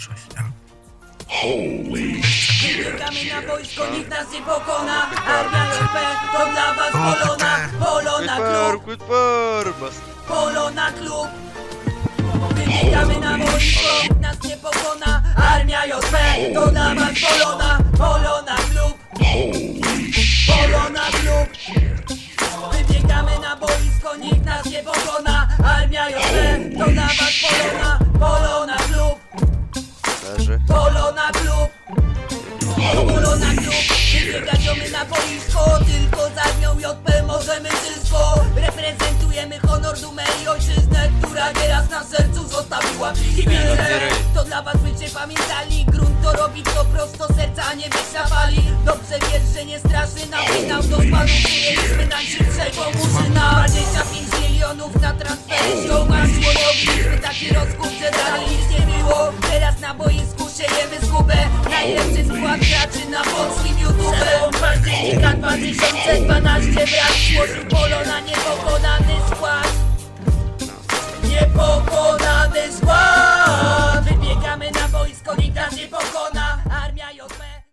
Szośnia. Wybiegamy na wojsko, nikt nas nie pokona. Armia JP to dla was Polona. Polona klub! Polona klub Wybiegamy na wojsko, nikt nas nie pokona. Armia JP to dla was Polona. Polona klub Polona klub Wybiegamy na boisko, nikt nas nie pokona. Armia JP to dla was na boisko Tylko z armią JP możemy wszystko. Reprezentujemy honor, dumę i ojczyznę Która nieraz na sercu zostawiła wiele To dla was bycie pamiętali Grunt to robi to prosto serca, nie być na fali Dobrze wiesz, że nie straszy na finał Do spadu Że dalej nic nie było. Teraz na boisku siejemy zgubę. Najlepszy skład graczy na polskim YouTube Października 2012 brat złożył polo